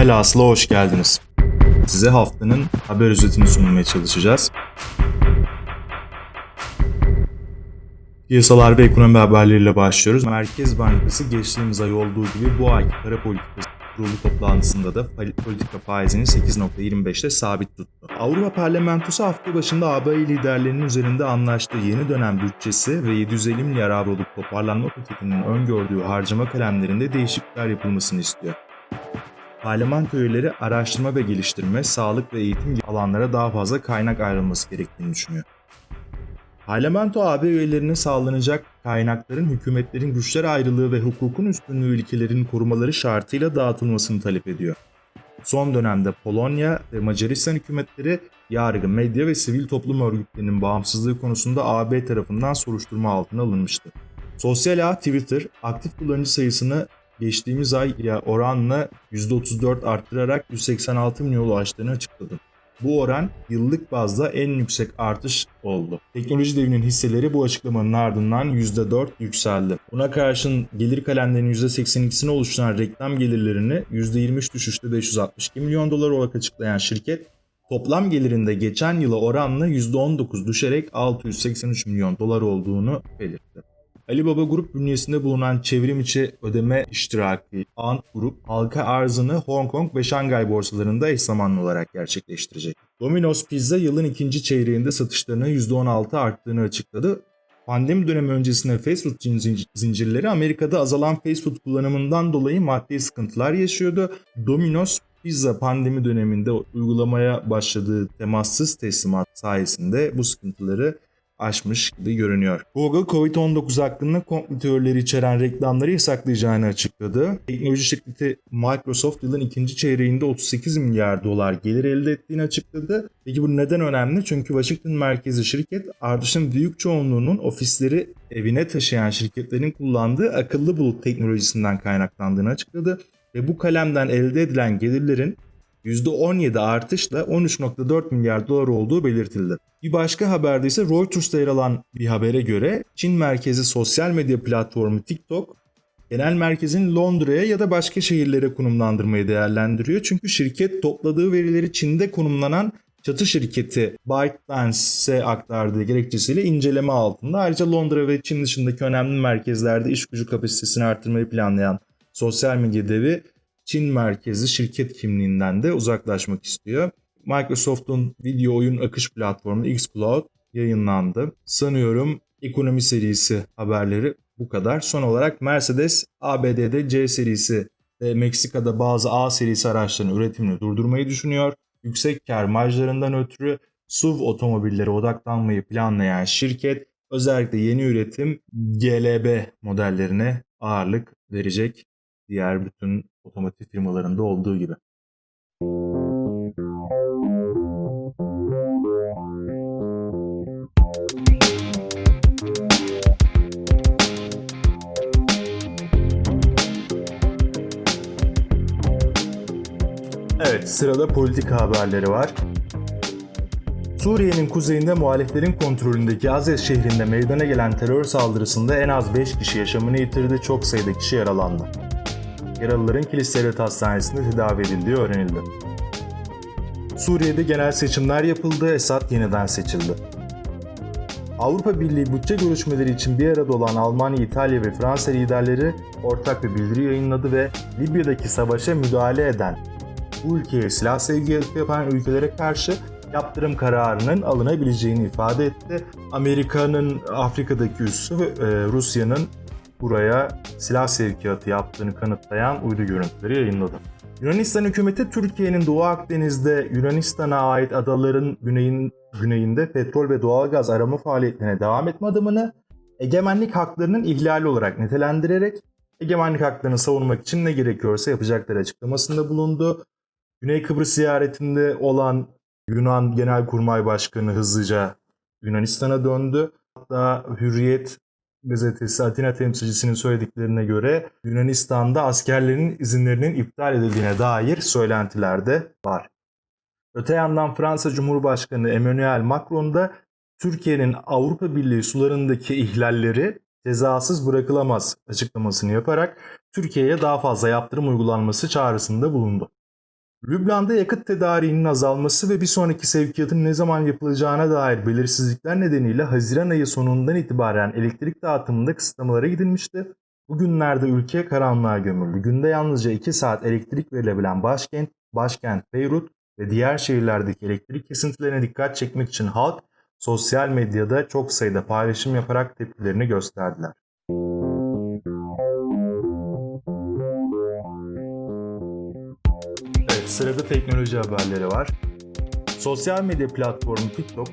Velhasıla hoş geldiniz. Size haftanın haber özetini sunmaya çalışacağız. Piyasalar ve ekonomi haberleriyle başlıyoruz. Merkez Bankası geçtiğimiz ay olduğu gibi bu ayki para politikası kurulu toplantısında da pol- politika faizini 8.25'te sabit tuttu. Avrupa Parlamentosu hafta başında AB liderlerinin üzerinde anlaştığı yeni dönem bütçesi ve 750 milyar avroluk toparlanma paketinin öngördüğü harcama kalemlerinde değişiklikler yapılmasını istiyor. Parlamento üyeleri araştırma ve geliştirme, sağlık ve eğitim gibi alanlara daha fazla kaynak ayrılması gerektiğini düşünüyor. Parlamento AB üyelerine sağlanacak kaynakların hükümetlerin güçler ayrılığı ve hukukun üstünlüğü ilkelerinin korumaları şartıyla dağıtılmasını talep ediyor. Son dönemde Polonya ve Macaristan hükümetleri yargı, medya ve sivil toplum örgütlerinin bağımsızlığı konusunda AB tarafından soruşturma altına alınmıştı. Sosyal ağ Twitter aktif kullanıcı sayısını geçtiğimiz ay ya oranla %34 arttırarak 186 milyon ulaştığını açıkladı. Bu oran yıllık bazda en yüksek artış oldu. Teknoloji devinin hisseleri bu açıklamanın ardından %4 yükseldi. Buna karşın gelir kalemlerinin %82'sini oluşturan reklam gelirlerini %23 düşüşte 562 milyon dolar olarak açıklayan şirket toplam gelirinde geçen yıla oranla %19 düşerek 683 milyon dolar olduğunu belirtti. Alibaba Grup bünyesinde bulunan çevrim içi ödeme iştiraki Ant Grup halka arzını Hong Kong ve Şangay borsalarında eş zamanlı olarak gerçekleştirecek. Domino's Pizza yılın ikinci çeyreğinde satışlarının %16 arttığını açıkladı. Pandemi dönemi öncesinde fast food zin- zincirleri Amerika'da azalan fast food kullanımından dolayı maddi sıkıntılar yaşıyordu. Domino's Pizza pandemi döneminde uygulamaya başladığı temassız teslimat sayesinde bu sıkıntıları aşmış gibi görünüyor. Google Covid-19 hakkında komplo teorileri içeren reklamları yasaklayacağını açıkladı. Teknoloji şirketi Microsoft yılın ikinci çeyreğinde 38 milyar dolar gelir elde ettiğini açıkladı. Peki bu neden önemli? Çünkü Washington merkezi şirket artışın büyük çoğunluğunun ofisleri evine taşıyan şirketlerin kullandığı akıllı bulut teknolojisinden kaynaklandığını açıkladı. Ve bu kalemden elde edilen gelirlerin %17 artışla 13.4 milyar dolar olduğu belirtildi. Bir başka haberde ise Reuters'ta yer alan bir habere göre Çin merkezi sosyal medya platformu TikTok genel merkezin Londra'ya ya da başka şehirlere konumlandırmayı değerlendiriyor. Çünkü şirket topladığı verileri Çin'de konumlanan çatı şirketi ByteDance'e aktardığı gerekçesiyle inceleme altında. Ayrıca Londra ve Çin dışındaki önemli merkezlerde iş gücü kapasitesini artırmayı planlayan sosyal medya devi Çin merkezi şirket kimliğinden de uzaklaşmak istiyor. Microsoft'un video oyun akış platformu xCloud yayınlandı. Sanıyorum ekonomi serisi haberleri bu kadar. Son olarak Mercedes ABD'de C serisi ve Meksika'da bazı A serisi araçların üretimini durdurmayı düşünüyor. Yüksek kar marjlarından ötürü SUV otomobillere odaklanmayı planlayan şirket özellikle yeni üretim GLB modellerine ağırlık verecek diğer bütün otomotiv firmalarında olduğu gibi. Evet, sırada politika haberleri var. Suriye'nin kuzeyinde muhaliflerin kontrolündeki Azez şehrinde meydana gelen terör saldırısında en az 5 kişi yaşamını yitirdi, çok sayıda kişi yaralandı. Yaralıların Kilis Devlet Hastanesi'nde tedavi edildiği öğrenildi. Suriye'de genel seçimler yapıldı, Esad yeniden seçildi. Avrupa Birliği bütçe görüşmeleri için bir arada olan Almanya, İtalya ve Fransa liderleri ortak bir bildiri yayınladı ve Libya'daki savaşa müdahale eden bu ülkeye silah sevkiyatı yapan ülkelere karşı yaptırım kararının alınabileceğini ifade etti. Amerika'nın Afrika'daki üssü e, Rusya'nın buraya silah sevkiyatı yaptığını kanıtlayan uydu görüntüleri yayınladı. Yunanistan hükümeti Türkiye'nin Doğu Akdeniz'de Yunanistan'a ait adaların güneyin, güneyinde petrol ve doğalgaz arama faaliyetlerine devam etme adımını egemenlik haklarının ihlali olarak nitelendirerek egemenlik haklarını savunmak için ne gerekiyorsa yapacakları açıklamasında bulundu. Güney Kıbrıs ziyaretinde olan Yunan Genelkurmay Başkanı hızlıca Yunanistan'a döndü. Hatta Hürriyet gazetesi Atina temsilcisinin söylediklerine göre Yunanistan'da askerlerin izinlerinin iptal edildiğine dair söylentiler de var. Öte yandan Fransa Cumhurbaşkanı Emmanuel Macron da Türkiye'nin Avrupa Birliği sularındaki ihlalleri cezasız bırakılamaz açıklamasını yaparak Türkiye'ye daha fazla yaptırım uygulanması çağrısında bulundu. Lübnan'da yakıt tedariğinin azalması ve bir sonraki sevkiyatın ne zaman yapılacağına dair belirsizlikler nedeniyle Haziran ayı sonundan itibaren elektrik dağıtımında kısıtlamalara gidilmişti. Bugünlerde ülke karanlığa gömüldü. Günde yalnızca 2 saat elektrik verilebilen başkent, başkent Beyrut ve diğer şehirlerdeki elektrik kesintilerine dikkat çekmek için halk sosyal medyada çok sayıda paylaşım yaparak tepkilerini gösterdiler. Sırada teknoloji haberleri var. Sosyal medya platformu TikTok,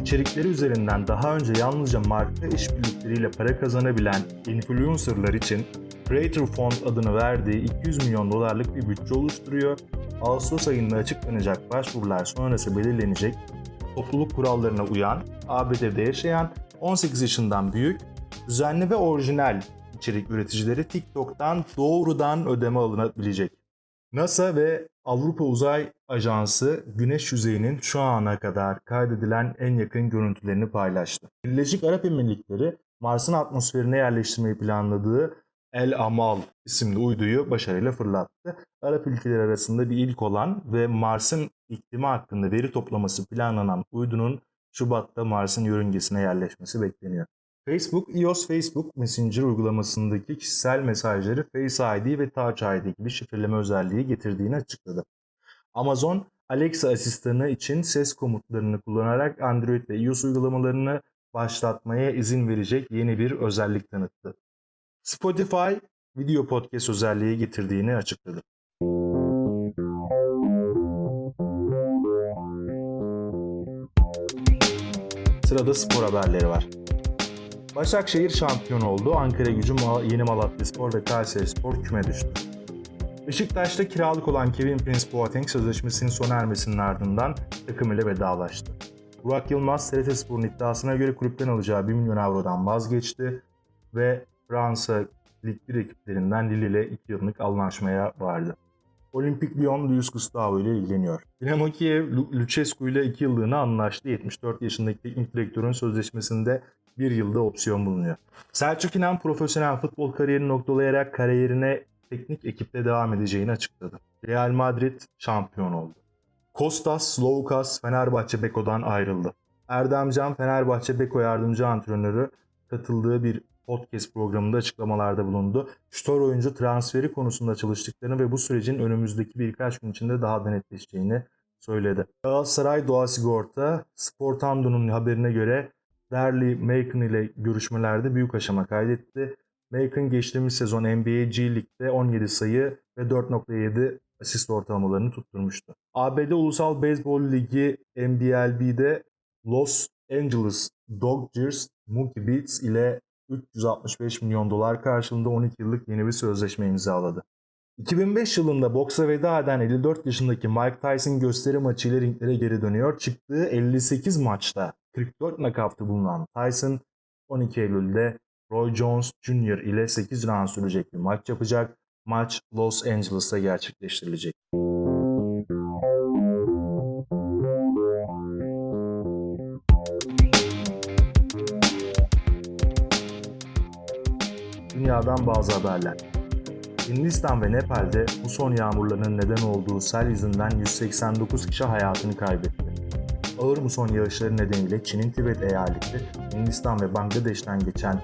içerikleri üzerinden daha önce yalnızca marka işbirlikleriyle para kazanabilen influencerlar için Creator Fund adını verdiği 200 milyon dolarlık bir bütçe oluşturuyor. Ağustos ayında açıklanacak başvurular sonrası belirlenecek topluluk kurallarına uyan, ABD'de yaşayan 18 yaşından büyük, düzenli ve orijinal içerik üreticileri TikTok'tan doğrudan ödeme alınabilecek. NASA ve Avrupa Uzay Ajansı Güneş yüzeyinin şu ana kadar kaydedilen en yakın görüntülerini paylaştı. Birleşik Arap Emirlikleri Mars'ın atmosferine yerleştirmeyi planladığı El Amal isimli uyduyu başarıyla fırlattı. Arap ülkeleri arasında bir ilk olan ve Mars'ın iklimi hakkında veri toplaması planlanan uydunun Şubat'ta Mars'ın yörüngesine yerleşmesi bekleniyor. Facebook, iOS Facebook Messenger uygulamasındaki kişisel mesajları Face ID ve Touch ID gibi şifreleme özelliği getirdiğini açıkladı. Amazon, Alexa asistanı için ses komutlarını kullanarak Android ve iOS uygulamalarını başlatmaya izin verecek yeni bir özellik tanıttı. Spotify, video podcast özelliği getirdiğini açıkladı. Sırada spor haberleri var. Başakşehir şampiyon oldu. Ankara gücü Yeni Malatya Spor ve Kayseri Spor küme düştü. Beşiktaş'ta kiralık olan Kevin Prince Boateng sözleşmesinin sona ermesinin ardından takım ile vedalaştı. Burak Yılmaz, TRT Spor'un iddiasına göre kulüpten alacağı 1 milyon avrodan vazgeçti ve Fransa Lig 1 ekiplerinden Lille ile 2 yıllık anlaşmaya vardı. Olimpik Lyon Luis Gustavo ile ilgileniyor. Dinamo Kiev, Lu- Lucescu ile 2 yıllığına anlaştı. 74 yaşındaki teknik direktörün sözleşmesinde bir yılda opsiyon bulunuyor. Selçuk İnan profesyonel futbol kariyerini noktalayarak kariyerine teknik ekipte devam edeceğini açıkladı. Real Madrid şampiyon oldu. Kostas Sloukas Fenerbahçe Beko'dan ayrıldı. Erdem Can Fenerbahçe Beko yardımcı antrenörü katıldığı bir podcast programında açıklamalarda bulundu. Ştor oyuncu transferi konusunda çalıştıklarını ve bu sürecin önümüzdeki birkaç gün içinde daha da netleşeceğini söyledi. Galatasaray Doğa Sigorta, Sportando'nun haberine göre Derli Macon ile görüşmelerde büyük aşama kaydetti. Macon geçtiğimiz sezon NBA G League'de 17 sayı ve 4.7 asist ortalamalarını tutturmuştu. ABD Ulusal Beyzbol Ligi NBLB'de Los Angeles Dodgers Mookie Betts ile 365 milyon dolar karşılığında 12 yıllık yeni bir sözleşme imzaladı. 2005 yılında boksa veda eden 54 yaşındaki Mike Tyson gösteri maçıyla ringlere geri dönüyor. Çıktığı 58 maçta 44 nakavtı bulunan Tyson 12 Eylül'de Roy Jones Jr. ile 8 round sürecek bir maç yapacak. Maç Los Angeles'ta gerçekleştirilecek. Dünyadan bazı haberler. Hindistan ve Nepal'de bu son yağmurların neden olduğu sel yüzünden 189 kişi hayatını kaybetti. Ağır muson yağışları nedeniyle Çin'in Tibet eyaleti, Hindistan ve Bangladeş'ten geçen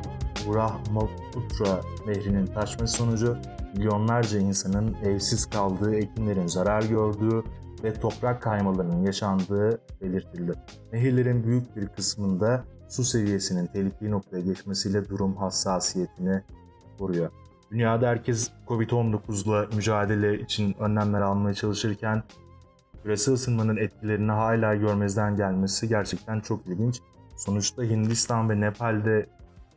Brahmaputra nehrinin taşması sonucu milyonlarca insanın evsiz kaldığı, ekinlerin zarar gördüğü ve toprak kaymalarının yaşandığı belirtildi. Nehirlerin büyük bir kısmında su seviyesinin tehlikeli noktaya geçmesiyle durum hassasiyetini koruyor. Dünyada herkes Covid-19'la mücadele için önlemler almaya çalışırken küresel ısınmanın etkilerini hala görmezden gelmesi gerçekten çok ilginç. Sonuçta Hindistan ve Nepal'de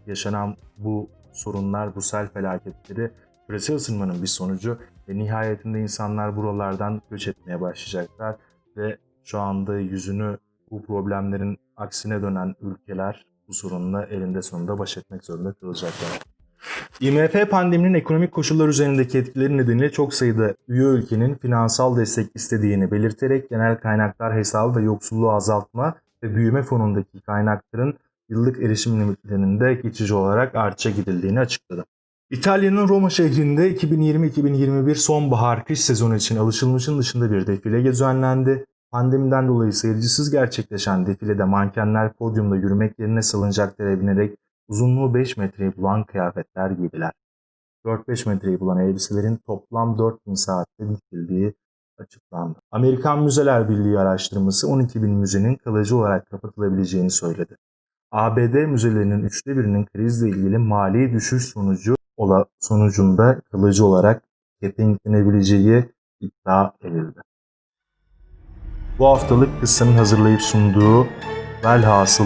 yaşanan bu sorunlar, bu sel felaketleri küresel ısınmanın bir sonucu ve nihayetinde insanlar buralardan göç etmeye başlayacaklar ve şu anda yüzünü bu problemlerin aksine dönen ülkeler bu sorunla elinde sonunda baş etmek zorunda kalacaklar. IMF pandeminin ekonomik koşullar üzerindeki etkileri nedeniyle çok sayıda üye ülkenin finansal destek istediğini belirterek genel kaynaklar hesabı ve yoksulluğu azaltma ve büyüme fonundaki kaynakların yıllık erişim limitlerinin de geçici olarak artışa gidildiğini açıkladı. İtalya'nın Roma şehrinde 2020-2021 sonbahar kış sezonu için alışılmışın dışında bir defile düzenlendi. Pandemiden dolayı seyircisiz gerçekleşen defilede mankenler podyumda yürümek yerine salıncaklara binerek uzunluğu 5 metreyi bulan kıyafetler giydiler. 4-5 metreyi bulan elbiselerin toplam 4000 saatte dikildiği açıklandı. Amerikan Müzeler Birliği araştırması 12 bin müzenin kalıcı olarak kapatılabileceğini söyledi. ABD müzelerinin üçte birinin krizle ilgili mali düşüş sonucu ola, sonucunda kalıcı olarak kepenklenebileceği iddia edildi. Bu haftalık kıssanın hazırlayıp sunduğu velhasıl.